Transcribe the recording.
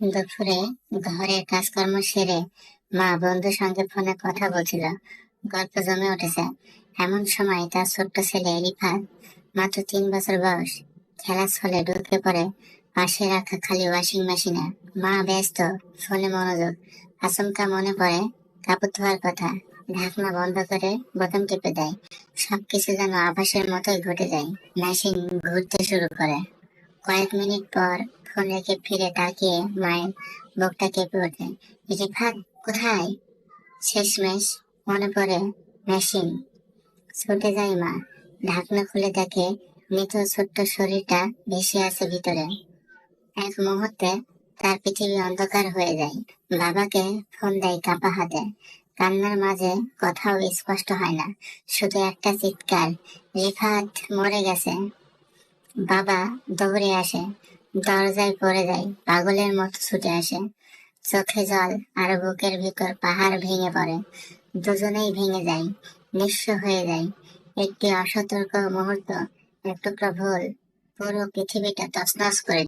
দুপুরে ঘরের কাজকর্ম সেরে মা বন্ধুর সঙ্গে ফোনে কথা বলছিল। গল্প জমে উঠেছে। এমন সময় তার ছোট্ট ছেলে রিফাত মাত্র তিন বছর বয়স, খেলার ছলে ঢুকে পড়ে পাশে রাখা খালি ওয়াশিং মেশিনে। মা ব্যস্ত, ফোনে মনোযোগ, আচমকা মনে পড়ে, কাপড় ধোয়ার কথা, ঢাকনা বন্ধ করে বোতাম টিপে দেয়। সবকিছু যেন আভাসের মতোই ঘটে যায়। মেশিন ঘুরতে শুরু করে। কয়েক মিনিট পর ফোন রেখে ফিরে তাকিয়ে মায়ের বুকটা কেঁপে ওঠে। রিফাত কোথায় শেষমেশ মনে পড়ে মেশিন। ছুটে যায় মা। ঢাকনা খুলে দেখে মৃত ছোট্ট শরীরটা ভেসে আছে ভিতরে। এক মুহূর্তে তার পৃথিবী অন্ধকার হয়ে যায়। বাবাকে ফোন দেয় কাপা হাতে। কান্নার মাঝে কথাও স্পষ্ট হয় না। শুধু একটা চিৎকার, রিফাত মরে গেছে। বাবা দৌড়ে আসে। দরজায় পড়ে যায়, পাগলের মতো ছুটে আসে। চোখে জল আর বুকের ভিতর পাহাড় ভেঙে পড়ে। দুজনেই ভেঙে যায়, নিঃস্ব হয়ে যায়। একটি অসতর্ক মুহূর্ত, এক টুকরো ভুল, পুরো পৃথিবীটা তছনছ করে